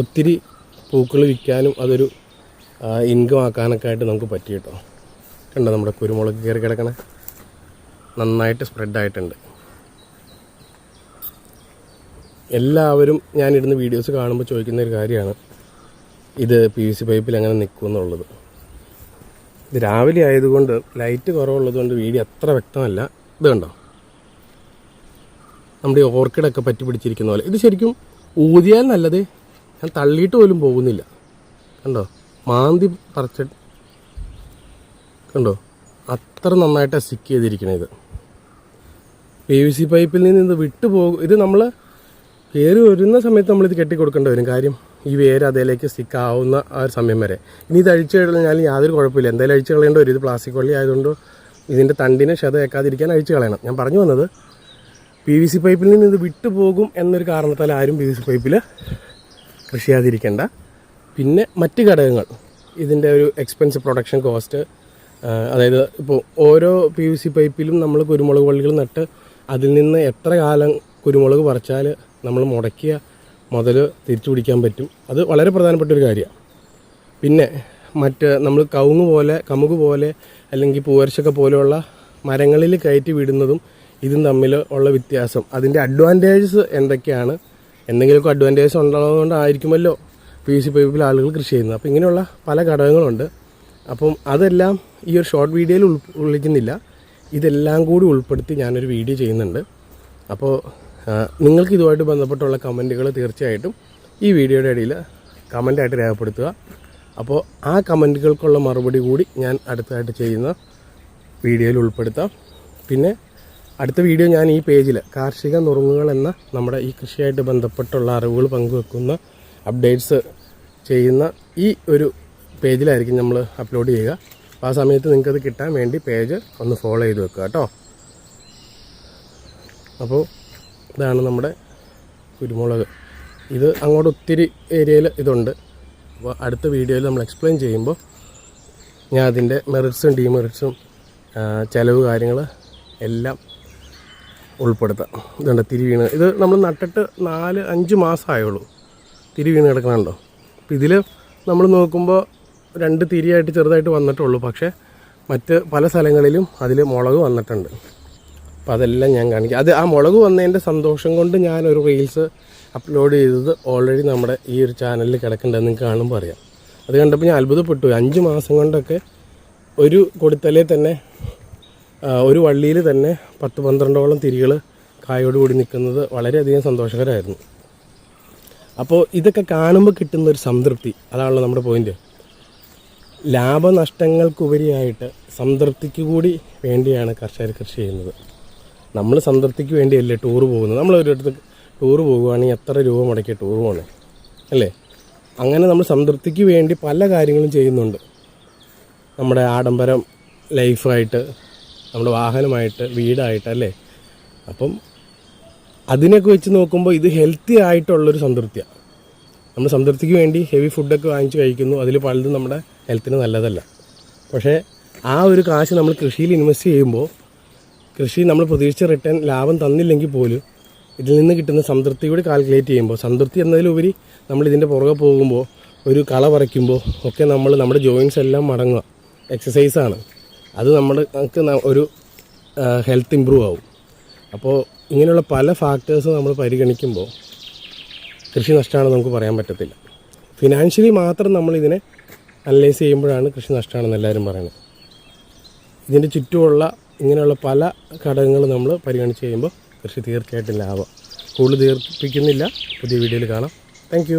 ഒത്തിരി പൂക്കൾ വിൽക്കാനും അതൊരു ഇൻകം ആക്കാനൊക്കെ ആയിട്ട് നമുക്ക് പറ്റി കേട്ടോ. കണ്ടോ നമ്മുടെ കുരുമുളക് കയറി കിടക്കണ? നന്നായിട്ട് സ്പ്രെഡായിട്ടുണ്ട് എല്ലാവരും ഞാനിടുന്ന വീഡിയോസ് കാണുമ്പോൾ ചോദിക്കുന്ന ഒരു കാര്യമാണ്. ഇത് പി വി സി പൈപ്പിൽ അങ്ങനെ നിൽക്കുമെന്നുള്ളത് ഇത് രാവിലെ ആയതുകൊണ്ട് ലൈറ്റ് കുറവുള്ളതുകൊണ്ട് വീഡിയോ അത്ര വ്യക്തമല്ല. ഇത് കണ്ടോ? നമ്മുടെ ഓർക്കിഡൊക്കെ പറ്റി പിടിച്ചിരിക്കുന്ന പോലെ. ഇത് ശരിക്കും ഊതിയാൽ നല്ലത്. ഞാൻ തള്ളിയിട്ട് പോലും പോകുന്നില്ല. കണ്ടോ? മാന്തി പറിച്ച കണ്ടോ? അത്ര നന്നായിട്ട് സ്റ്റിക്ക് ചെയ്തിരിക്കണേ ഇത് പി വി സി പൈപ്പിൽ നിന്ന് ഇത് വിട്ടു പോകും ഇത് നമ്മൾ വേര് വരുന്ന സമയത്ത് നമ്മളിത് കെട്ടിക്കൊടുക്കേണ്ടി വരും. കാര്യം ഈ വേര് അതിലേക്ക് സ്റ്റിക്ക് ആവുന്ന ആ ഒരു സമയം വരെ. ഇനി ഇത് അഴിച്ചു കഴിഞ്ഞാൽ യാതൊരു കുഴപ്പമില്ല. എന്തായാലും അഴിച്ചു കളയേണ്ട വരും. ഇത് പ്ലാസ്റ്റിക് വള്ളി ആയതുകൊണ്ട് ഇതിന്റെ തണ്ടിനെ ക്ഷത ഏക്കാതിരിക്കാൻ അഴിച്ചു കളയണം. ഞാൻ പറഞ്ഞു വന്നത് പി വി സി പൈപ്പിൽ നിന്ന് ഇത് വിട്ടു പോകും എന്നൊരു കാരണത്താൽ ആരും പി വി സി പൈപ്പിൽ കൃഷി ചെയ്യാതിരിക്കേണ്ട പിന്നെ മറ്റ് ഘടകങ്ങൾ. ഇതിന്റെ ഒരു എക്സ്പെൻസ് പ്രൊഡക്ഷൻ കോസ്റ്റ് അതായത് ഇപ്പോൾ ഓരോ പി വി സി പൈപ്പിലും നമ്മൾ കുരുമുളക് വള്ളികൾ നട്ട് അതിൽ നിന്ന് എത്ര കാലം കുരുമുളക് പറിച്ചാൽ നമ്മൾ മുടക്കിയ മുതൽ തിരിച്ചു പിടിക്കാൻ പറ്റും. അത് വളരെ പ്രധാനപ്പെട്ട ഒരു കാര്യമാണ് പിന്നെ മറ്റ് നമ്മൾ കവുങ്ങ് പോലെ കമുക് പോലെ അല്ലെങ്കിൽ പൂവരശൊക്കെ പോലെയുള്ള മരങ്ങളിൽ കയറ്റി വിടുന്നതും ഇതും തമ്മിൽ ഉള്ള വ്യത്യാസം. അതിന്റെ അഡ്വാന്റേജസ് എന്തൊക്കെയാണ്? എന്തെങ്കിലുമൊക്കെ അഡ്വാന്റേജ് ഉണ്ടാകുന്നതുകൊണ്ടായിരിക്കുമല്ലോ പി സി പൈപ്പിൽ ആളുകൾ കൃഷി ചെയ്യുന്നത്. അപ്പോൾ ഇങ്ങനെയുള്ള പല ഘടകങ്ങളുണ്ട്. അപ്പം അതെല്ലാം ഈ ഒരു ഷോർട്ട് വീഡിയോയിൽ ഉൾ ഉൾക്കൊള്ളിക്കുന്നില്ല. ഇതെല്ലാം കൂടി ഉൾപ്പെടുത്തി ഞാനൊരു വീഡിയോ ചെയ്യുന്നുണ്ട്. അപ്പോൾ നിങ്ങൾക്ക് ഇതുമായിട്ട് ബന്ധപ്പെട്ടുള്ള കമന്റുകൾ തീർച്ചയായിട്ടും ഈ വീഡിയോയുടെ ഇടയിൽ കമന്റായിട്ട് രേഖപ്പെടുത്തുക. അപ്പോൾ ആ കമന്റുകൾക്കുള്ള മറുപടി കൂടി ഞാൻ അടുത്തതായിട്ട് ചെയ്യുന്ന വീഡിയോയിൽ ഉൾപ്പെടുത്താം. പിന്നെ അടുത്ത വീഡിയോ ഞാൻ ഈ പേജിൽ കാർഷിക നുറുങ്ങുകൾ എന്ന നമ്മുടെ ഈ കൃഷിയായിട്ട് ബന്ധപ്പെട്ടുള്ള അറിവുകൾ പങ്കുവെക്കുന്ന അപ്ഡേറ്റ്സ് ചെയ്യുന്ന ഈ ഒരു പേജിലായിരിക്കും നമ്മൾ അപ്ലോഡ് ചെയ്യുക. അപ്പോൾ ആ സമയത്ത് നിങ്ങൾക്കത് കിട്ടാൻ വേണ്ടി പേജ് ഒന്ന് ഫോളോ ചെയ്ത് വെക്കുക കേട്ടോ. അപ്പോൾ ഇതാണ് നമ്മുടെ കുരുമുളക്. ഇത് അങ്ങോട്ട് ഒത്തിരി ഏരിയയിൽ ഇതുണ്ട്. അപ്പോൾ അടുത്ത വീഡിയോയിൽ നമ്മൾ എക്സ്പ്ലെയിൻ ചെയ്യുമ്പോൾ ഞാൻ അതിന്റെ മെറിറ്റ്സും ഡീമെറിറ്റ്സും ചിലവ് കാര്യങ്ങൾ എല്ലാം ഉൾപ്പെടുത്താം. ഇതുണ്ട് തിരി വീണ് ഇത് നമ്മൾ നട്ടിട്ട് നാല് അഞ്ച് മാസമായുള്ളൂ തിരി വീണ് കിടക്കണുണ്ടോ? അപ്പോൾ ഇതിൽ നമ്മൾ നോക്കുമ്പോൾ രണ്ട് തിരിയായിട്ട് ചെറുതായിട്ട് വന്നിട്ടുള്ളൂ. പക്ഷേ മറ്റ് പല സ്ഥലങ്ങളിലും അതിൽ മുളക് വന്നിട്ടുണ്ട്. അപ്പോൾ അതെല്ലാം ഞാൻ കാണിക്കാം. അത് ആ മുളക് വന്നതിന്റെ സന്തോഷം കൊണ്ട് ഞാൻ ഒരു റീൽസ് അപ്ലോഡ് ചെയ്തത് ഓൾറെഡി നമ്മുടെ ഈ ഒരു ചാനലിൽ കിടക്കണ്ടെന്ന് കാണുമ്പോൾ അറിയാം. അത് കണ്ടപ്പോൾ ഞാൻ അത്ഭുതപ്പെട്ടു. അഞ്ച് മാസം കൊണ്ടൊക്കെ ഒരു കൊടുത്തലേ തന്നെ ഒരു വള്ളിയിൽ തന്നെ പത്ത് പന്ത്രണ്ടോളം തിരികൾ കായോട് കൂടി നിൽക്കുന്നത് വളരെയധികം സന്തോഷകരമായിരുന്നു. അപ്പോൾ ഇതൊക്കെ കാണുമ്പോൾ കിട്ടുന്ന ഒരു സംതൃപ്തി. അതാണല്ലോ നമ്മുടെ പോയിന്റ് ലാഭനഷ്ടങ്ങൾക്കുപരിയായിട്ട് സംതൃപ്തിക്ക് കൂടി വേണ്ടിയാണ് കർഷകർ കൃഷി ചെയ്യുന്നത്. നമ്മൾ സംതൃപ്തിക്ക് വേണ്ടിയല്ലേ ടൂർ പോകുന്നത്? നമ്മൾ ഒരിടത്ത് ടൂർ പോകുകയാണെങ്കിൽ എത്ര രൂപ മുടക്കിയ ടൂർ പോകണേ അല്ലേ? അങ്ങനെ നമ്മൾ സംതൃപ്തിക്ക് വേണ്ടി പല കാര്യങ്ങളും ചെയ്യുന്നുണ്ട്. നമ്മുടെ ആഡംബരം ലൈഫായിട്ട് നമ്മുടെ വാഹനമായിട്ട് വീടായിട്ട് അല്ലേ? അപ്പം അതിനൊക്കെ വെച്ച് നോക്കുമ്പോൾ ഇത് ഹെൽത്തി ആയിട്ടുള്ളൊരു സംതൃപ്തിയാണ് നമ്മൾ സംതൃപ്തിക്ക് വേണ്ടി ഹെവി ഫുഡൊക്കെ വാങ്ങിച്ച് കഴിക്കുന്നു. അതിൽ പലതും നമ്മുടെ ഹെൽത്തിന് നല്ലതല്ല. പക്ഷേ ആ ഒരു കാശ് നമ്മൾ കൃഷിയിൽ ഇൻവെസ്റ്റ് ചെയ്യുമ്പോൾ കൃഷി നമ്മൾ പ്രതീക്ഷിച്ച റിട്ടേൺ ലാഭം തന്നില്ലെങ്കിൽ പോലും ഇതിൽ നിന്ന് കിട്ടുന്ന സംതൃപ്തി കൂടി കാൽക്കുലേറ്റ് ചെയ്യുമ്പോൾ സംതൃപ്തി എന്നതിലുപരി നമ്മൾ ഇതിന്റെ പുറകെ പോകുമ്പോൾ ഒരു കള പറിക്കുമ്പോൾ ഒക്കെ നമ്മൾ നമ്മുടെ ജോയിൻസ് എല്ലാം മടങ്ങുക. എക്സസൈസാണ് അത് നമുക്ക് ഒരു ഹെൽത്ത് ഇമ്പ്രൂവ് ആവും. അപ്പോൾ ഇങ്ങനെയുള്ള പല ഫാക്ടേഴ്സ് നമ്മൾ പരിഗണിക്കുമ്പോൾ കൃഷി നഷ്ടമാണെന്ന് നമുക്ക് പറയാൻ പറ്റത്തില്ല. ഫിനാൻഷ്യലി മാത്രം നമ്മളിതിനെ അനലൈസ് ചെയ്യുമ്പോഴാണ് കൃഷി നഷ്ടമാണെന്ന് എല്ലാവരും പറയുന്നത്. ഇതിന്റെ ചുറ്റുമുള്ള ഇങ്ങനെയുള്ള പല ഘടകങ്ങൾ നമ്മൾ പരിഗണിച്ച് കഴിയുമ്പോൾ കൃഷി തീർച്ചയായിട്ടും ലാഭം. കൂടുതൽ തീർപ്പിക്കുന്നില്ല പുതിയ വീഡിയോയിൽ കാണാം. താങ്ക്